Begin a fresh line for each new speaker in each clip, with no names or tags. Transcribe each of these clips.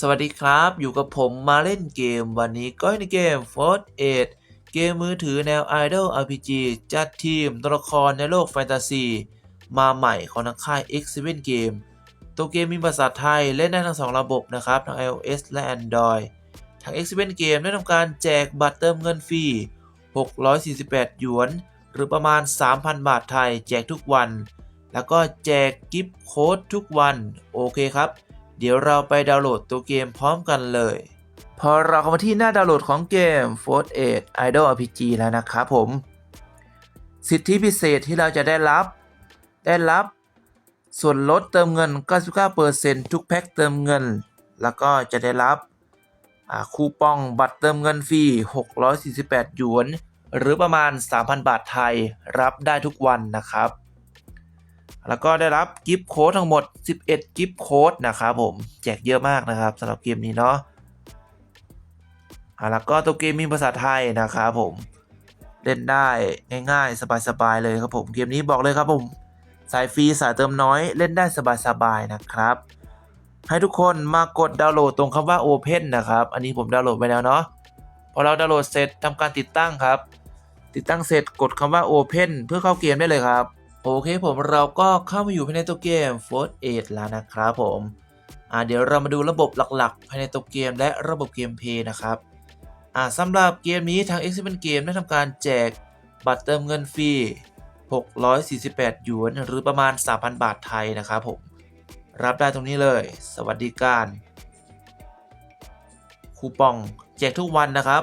สวัสดีครับ อยู่กับผมมาเล่นเกม วันนี้ก็ในเกม f o r t 8เกมมือถือแนว Idol RPG จัดทีมตัวละครในโลกแฟนตาซี มาใหม่ของทางค่าย X7 Game ตัวเกมมีภาษาไทยเล่นได้ทั้ง 2 ระบบนะครับ ทั้ง iOS และ Android ทาง X7 Game ได้ทำการแจกบัตรเติมเงินฟรี 648 หยวน หรือประมาณ 3,000 บาทไทย แจกทุกวัน แล้วก็แจกกิฟต์โค้ดทุกวัน โอเคครับ เดี๋ยวเราไปดาวน์โหลดตัวเกมพร้อมกันเลย พอเราเข้ามาที่หน้าดาวน์โหลดของเกม f o r t 8 Idol RPG แล้วนะครับผม สิทธิพิเศษที่เราจะได้รับ ได้รับส่วนลดเติมเงิน 99%ทุกแพ็คเติมเงิน แล้วก็จะได้รับคูปองบัตรเติมเงินฟรี 648 หยวน หรือประมาณ 3,000 บาทไทย รับได้ทุกวันนะครับ แล้วก็ได้รับกิฟต์โค้ดทั้งหมด 11 กิฟต์โค้ดนะครับผมแจกเยอะมากนะครับสำหรับเกมนี้เนาะแล้วก็ตัวเกมมีภาษาไทยนะครับผมเล่นได้ง่ายๆ สบายๆเลยครับผมเกมนี้บอกเลยครับผมสายฟรีสายเติมน้อยเล่นได้สบายๆนะครับ ให้ทุกคนมากดดาวน์โหลดตรงคำว่า Open นะครับ อันนี้ผมดาวน์โหลดไปแล้วเนาะพอเราดาวน์โหลดเสร็จทำการติดตั้งครับ ติดตั้งเสร็จกดคำว่า Open เพื่อเข้าเกมได้เลยครับ โอเคผมเราก็เข้ามาอยู่ภายในตัวเกม f o r t 8แล้วนะครับผมอ่าเดี๋ยวเรามาดูระบบหลักๆ ภายในตัวเกมและระบบเกมเพย์นะครับอ่าสำหรับเกมนี้ทาง x 1 Game ได้ทำการแจกบัตรเติมเงินฟรี 648 หยวน หรือประมาณ 3,000 บาทไทยนะครับผม รับได้ตรงนี้เลย สวัสดิการ คูปองแจกทุกวันนะครับ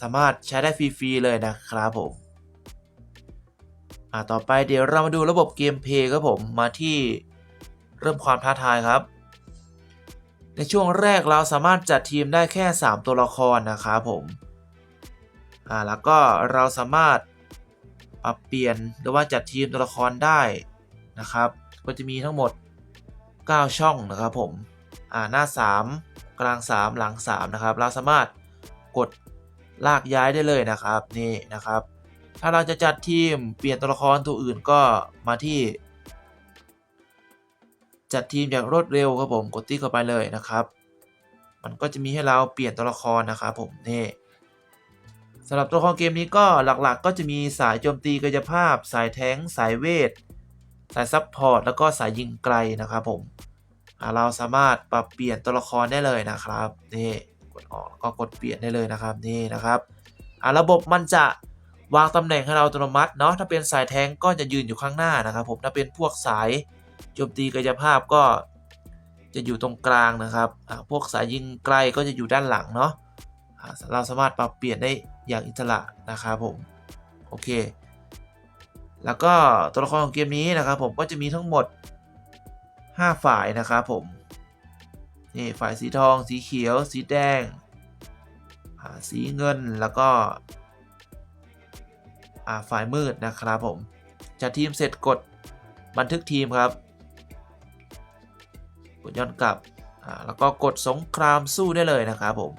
สามารถใช้ได้ฟรีๆเลยนะครับผมอ่าต่อไปเดี๋ยวเรามาดูระบบเกมเพย์ครับผมมาที่เริ่มความท้าทายครับ ในช่วงแรกเราสามารถจัดทีมได้แค่ 3 ตัวละครนะครับผมอ่าแล้วก็เราสามารถปรับเปลี่ยนหรือว่าจัดทีมตัวละครได้นะครับ ก็จะมีทั้งหมด 9 ช่องนะครับผมอ่าหน้า 3 กลาง 3 หลัง 3 นะครับ เราสามารถกด ลากย้ายได้เลยนะครับนี่นะครับ ถ้าเราจะจัดทีมเปลี่ยนตัวละครตัวอื่นก็มาที่ จัดทีมอย่างรวดเร็วครับผมกดติ๊กเข้าไปเลยนะครับ มันก็จะมีให้เราเปลี่ยนตัวละครนะครับผมนี่สำหรับตัวละครเกมนี้ก็หลักๆ ก็จะมีสายโจมตีกายภาพ สายแท้ง สายเวท สายซับพอร์ต แล้วก็สายยิงไกลนะครับผมเราสามารถปรับเปลี่ยนตัวละครได้เลยนะครับนี่ ออกแล้วก็กดเปลี่ยนได้เลยนะครับนี่นะครับอ่าระบบมันจะวางตำแหน่งให้เราอัตโนมัติเนาะถ้าเป็นสายแทงก็จะยืนอยู่ข้างหน้านะครับผมถ้าเป็นพวกสายโจมตีกายภาพก็จะอยู่ตรงกลางนะครับพวกสายยิงไกลก็จะอยู่ด้านหลังเนาะเราสามารถปรับเปลี่ยนได้อย่างอิสระนะครับผมโอเค แล้วก็ตัวละครของเกมนี้นะครับผมก็จะมีทั้งหมด 5 ฝ่ายนะครับผม นี่ฝ่ายสีทองสีเขียว สีแดง สีเงินแล้วก็ฝ่ายมืดนะครับผม จัดทีมเสร็จกดบันทึกทีมครับ กดย้อนกลับแล้วก็กดสงครามสู้ได้เลยนะครับผม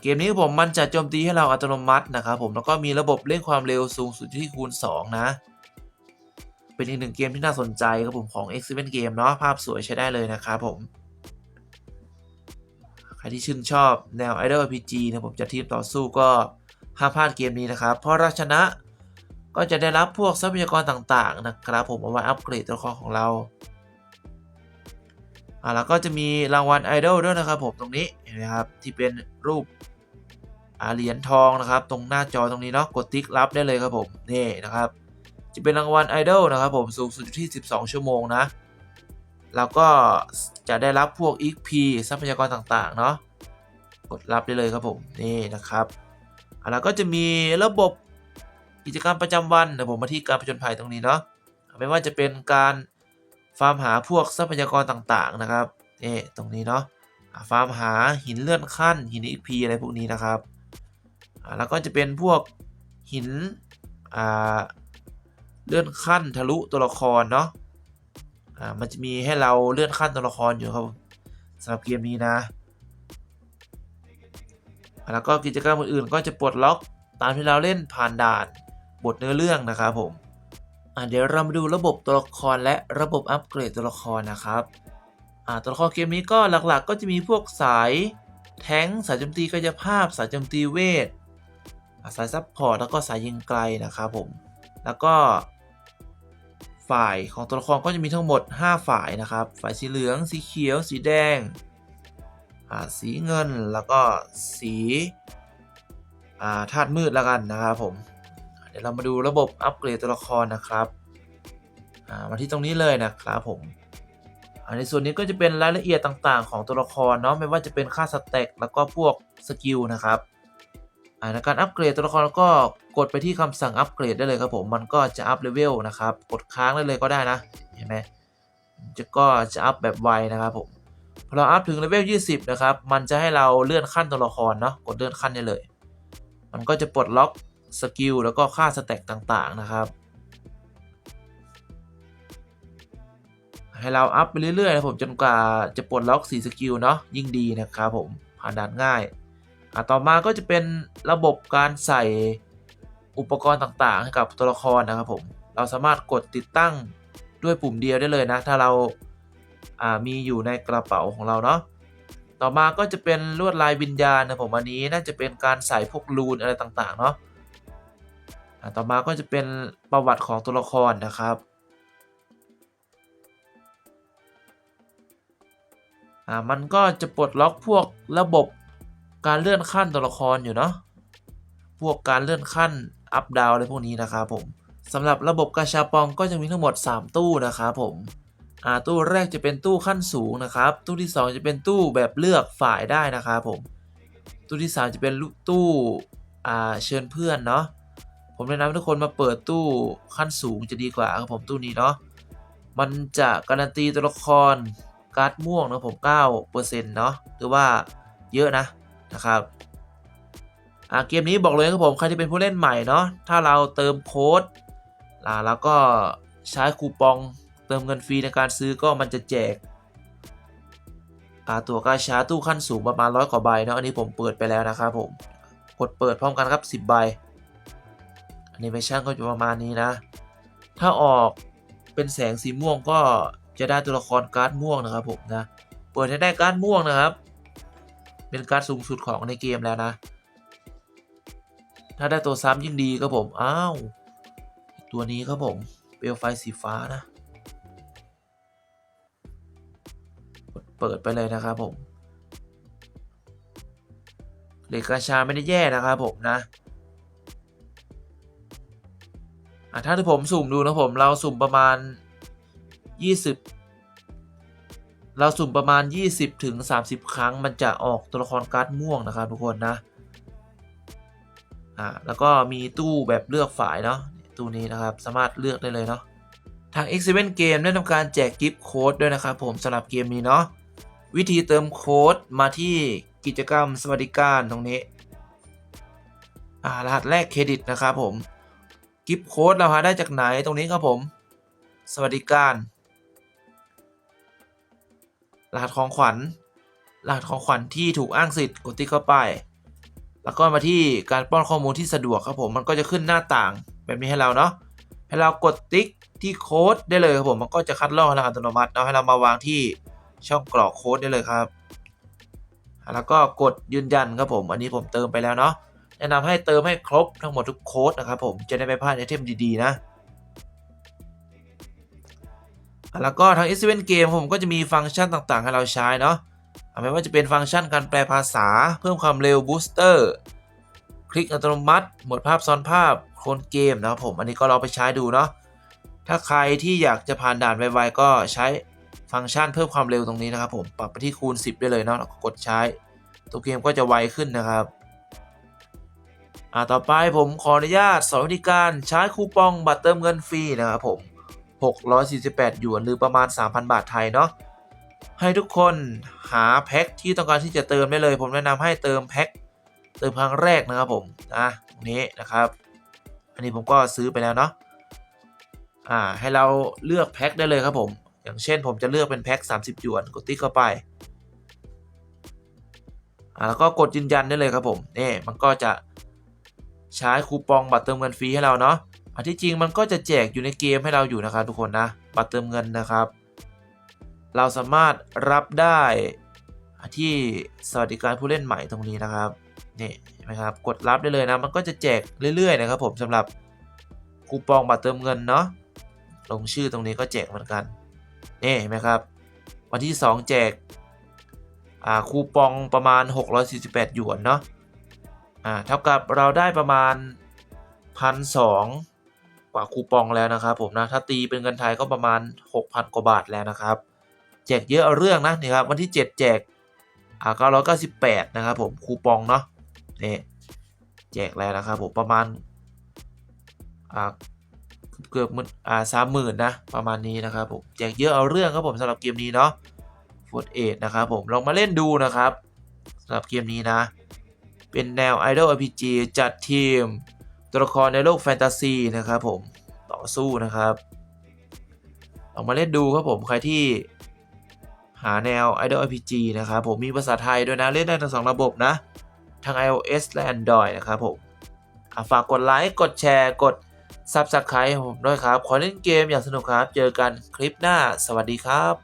เกมนี้ผมมันจะโจมตีให้เราอัตโนมัตินะครับผมแล้วก็มีระบบเร่งความเร็วสูงสุดที่คูณ 2 นะ เป็นอีกหนึ่งเกมที่น่าสนใจครับผมของ X7 Game เนาะภาพสวยใช้ได้เลยนะครับผม ใครที่ชื่นชอบแนว Idol RPG นะผมจะทีมต่อสู้ก็ห้ามพลาดเกมนี้นะครับ เพราะราชนะก็จะได้รับพวกทรัพยากรต่างๆนะครับผมเอาไว้อัปเกรดตัวละครของเราอ่าแล้วก็จะมีรางวัลไอดอลด้วยนะครับผมตรงนี้เห็นไหมครับที่เป็นรูปเหรียญทองนะครับ ตรงหน้าจอตรงนี้เนาะกดติ๊กรับได้เลยครับผมนี่นะครับ จะเป็นรางวัลไอดอลนะครับผมสูงสุดที่ 12 ชั่วโมงนะแล้วก็จะได้รับพวก XP ทรัพยากรต่างๆ เนาะกดรับได้เลยครับผมนี่นะครับอะแล้วก็จะมีระบบกิจกรรมประจำวันเดี๋ยวผมมาที่การผจญภัยตรงนี้เนาะไม่ว่าจะเป็นการฟาร์มหาพวกทรัพยากรต่างๆนะครับนี่ตรงนี้เนาะฟาร์มหาหินเลื่อนขั้น หิน XP อะไรพวกนี้นะครับแล้วก็จะเป็นพวกหินอ่า เลื่อนขั้นทะลุตัวละครเนาะอ่ามันจะมีให้เราเลื่อนขั้นตัวละครอยู่ครับสำหรับเกมนี้นะแล้วก็กิจกรรมอื่นๆก็จะปลดล็อกตามที่เราเล่นผ่านด่านบทเนื้อเรื่องนะครับผมอ่าเดี๋ยวเรามาดูระบบตัวละครและระบบอัปเกรดตัวละครนะครับอ่าตัวละครเกมนี้ก็หลักๆ ก็จะมีพวกสายแท้งสายโจมตีกายภาพ สายโจมตีเวทสายซับพอร์ตแล้วก็สายยิงไกลนะครับผม แล้วก็ ฝ่ายของตัวละครก็จะมีทั้งหมด 5 ฝ่ายนะครับ ฝ่ายสีเหลือง สีเขียว สีแดง สีเงิน แล้วก็สีาธาตุมืดแล้วกันนะครับผม เดี๋ยวเรามาดูระบบอัปเกรดตัวละครนะครับามาที่ตรงนี้เลยนะครับผม ในส่วนนี้ก็จะเป็นรายละเอียดต่างๆ ของตัวละครเนาะ ไม่ว่าจะเป็นค่าสเต็กแล้วก็พวกสกิลนะครับ อ่าในการอัปเกรดตัวละครก็กดไปที่คำสั่งอัปเกรดได้เลยครับผมมันก็จะอัพเลเวลนะครับกดค้างได้เลยก็ได้นะเห็นไหมจะก็จะอัพแบบไวนะครับผมพอเราอัพถึงเลเวล 20 นะครับ มันจะให้เราเลื่อนขั้นตัวละครเนาะกดเลื่อนขั้นได้เลย มันก็จะปลดล็อกสกิลแล้วก็ค่าสเต็กต่างๆนะครับ ให้เราอัพไปเรื่อยๆนะผมจนกว่าจะปลดล็อก 4 สกิลเนาะยิ่งดีนะครับผมผ่านด่านง่าย อะต่อมาก็จะเป็นระบบการใส่อุปกรณ์ต่างๆ ให้กับตัวละครนะครับผม เราสามารถกดติดตั้งด้วยปุ่มเดียวได้เลยนะ ถ้าเราามีอยู่ในกระเป๋าของเราเนาะ ต่อมาก็จะเป็นลวดลายวิญญาณนะผมอันนี้น่าจะเป็นการใส่พวกรูนอะไรต่างๆเนาะะต่อมาก็จะเป็นประวัติของตัวละครนะครับมันก็จะปลดล็อกพวกระบบ การเลื่อนขั้นตัวละครอยู่เนาะพวกการเลื่อนขั้นอัพดาวอะไรพวกนี้นะครับผมสำหรับระบบกาชาปองก็จะมีทั้งหมด 3 ตู้นะครับผมอ่าตู้แรกจะเป็นตู้ขั้นสูงนะครับ ตู้ที่ 2 จะเป็นตู้แบบเลือกฝ่ายได้นะครับผม ตู้ที่ 3 จะเป็นลูกตู้อ่าเชิญเพื่อนเนาะผมแนะนำให้ทุกคนมาเปิดตู้ขั้นสูงจะดีกว่าครับผมตู้นี้เนาะมันจะการันตีตัวละครการ์ดม่วงนะผม9%เนาะหรือว่าเยอะนะ นะครับอ่าเกมนี้บอกเลยครับผมใครที่เป็นผู้เล่นใหม่เนาะถ้าเราเติมโค้ดอ่าแล้วก็ใช้คูปองเติมเงินฟรีในการซื้อก็มันจะแจกอ่าตัวกาชาตู้ขั้นสูงประมาณร้อยกว่าใบเนาะอันนี้ผมเปิดไปแล้วนะครับผมกดเปิดพร้อมกันครับ 10 ใบอันนี้ไม่ช่างก็จะประมาณนี้นะ ถ้าออกเป็นแสงสีม่วงก็จะได้ตัวละครการ์ดม่วงนะครับผมนะเปิดให้ได้การ์ดม่วงนะครับ เป็นการ์ดสูงสุดของในเกมแล้วนะ ถ้าได้ตัวซ้ำยิ่งดีครับผม อ้าว ตัวนี้ครับผม เปลวไฟสีฟ้านะ เปิดไปเลยนะครับผมเหล็กกระชาไม่ได้แย่นะครับผมนะอะถ้าที่ผมสุ่มดูนะผมเราสุ่มประมาณ 20 เราสุ่มประมาณ 20ถึง30ครั้ง มันจะออกตัวละครการ์ดม่วงนะครับทุกคนนะอ่าแล้วก็มีตู้แบบเลือกฝ่ายเนาะตู้นี้นะครับสามารถเลือกได้เลยเนาะทาง X7 Game ได้ทำการแจกกิฟต์โค้ดด้วยนะครับผมสำหรับเกมนี้เนาะวิธีเติมโค้ดมาที่กิจกรรมสวัสดิการตรงนี้อ่ารหัสแรกเครดิตนะครับผมกิฟต์โค้ดเราหาได้จากไหนตรงนี้ครับผม สวัสดิการ รหัสของขวัญ รหัสของขวัญที่ถูกอ้างสิทธิ์กดติ๊กเข้าไป แล้วก็มาที่การป้อนข้อมูลที่สะดวกครับผมมันก็จะขึ้นหน้าต่างแบบนี้ให้เราเนาะให้เรากดติ๊กที่โค้ดได้เลยครับผมมันก็จะคัดลอกให้เราอัตโนมัติเนาะให้เรามาวางที่ช่องกรอกโค้ดได้เลยครับ แล้วก็กดยืนยันครับผม อันนี้ผมเติมไปแล้วเนาะแนะนำให้เติมให้ครบทั้งหมดทุกโค้ดนะครับผมจะได้ไม่พลาดไอเทมดีๆนะ แล้วก็ทาง S7 Game ผมก็จะมีฟังก์ชันต่างๆ ให้เราใช้เนาะไม่ว่าจะเป็นฟังก์ชันการแปลภาษา เพิ่มความเร็วบูสเตอร์คลิกอัตโนมัติหมดภาพซ้อนภาพโคลนเกมนะครับผมอันนี้ก็ลองไปใช้ดูเนาะถ้าใครที่อยากจะผ่านด่านไวๆก็ใช้ฟังก์ชันเพิ่มความเร็วตรงนี้นะครับผมปรับไปที่คูณ 10 ได้เลยเนาะแล้วก็กดใช้ ตัวเกมก็จะไวขึ้นนะครับอ่าต่อไปผมขออนุญาตสอนวิธีการใช้คูปองบัตรเติมเงินฟรีนะครับผม 648 หยวนหรือประมาณ 3,000 บาทไทยเนาะให้ทุกคนหาแพ็คที่ต้องการที่จะเติมได้เลย ผมแนะนำให้เติมแพ็คเติมครั้งแรกนะครับผมอะตรงนี้นะครับ อันนี้ผมก็ซื้อไปแล้วเนาะอ่าให้เราเลือกแพ็คได้เลยครับผม อย่างเช่นผมจะเลือกเป็นแพ็ค30 หยวนกดติ๊กเข้าไปอ่าแล้วก็กดยืนยันได้เลยครับผมนี่มันก็จะใช้คูปองบัตรเติมเงินฟรีให้เราเนาะ อันที่จริงมันก็จะแจกอยู่ในเกมให้เราอยู่นะครับทุกคนนะบัตรเติมเงินนะครับ เราสามารถรับได้ที่สวัสดิการผู้เล่นใหม่ตรงนี้นะครับนี่เห็นไหมครับกดรับได้เลยนะ มันก็จะแจกเรื่อยๆนะครับผมสำหรับคูปองบัตรเติมเงินเนาะลงชื่อตรงนี้ก็แจกเหมือนกันนี่เห็นไหมครับ วันที่ 2 แจกอ่าคูปองประมาณ 648 หยวนเนาะอ่าเท่ากับเราได้ประมาณ 1,200 กว่าคูปองแล้วนะครับผมนะถ้าตีเป็นเงินไทยก็ประมาณ 6,000 กว่าบาทแล้วนะครับ แจกเยอะเอาเรื่องนะนี่ครับวันที่ 7 แจกอ่า998 นะครับผมคูปองเนาะนี่แจกแล้วนะครับผมประมาณอ่าเกือบมืนอ่าสามหมื่นนะประมาณนี้นะครับผมแจกเยอะเอาเรื่องครับผมสำหรับเกมนี้เนาะฟ o ร์เอนะครับผมลองมาเล่นดูนะครับสำหรับเกมนี้นะ เป็นแนว Idol RPG จัดทีม ตัวละครในโลกแฟนตาซีนะครับผมต่อสู้นะครับลองมาเล่นดูครับผมใครที่หาแนว Idol RPG นะครับผมมีภาษาไทยด้วยนะ เล่นได้ทั้งสองระบบนะ ทั้ง iOS และ Android นะครับผมฝากกดไลค์ กดแชร์ กด Subscribe ผมด้วยครับ ขอเล่นเกมอย่างสนุกครับ เจอกันคลิปหน้า สวัสดีครับ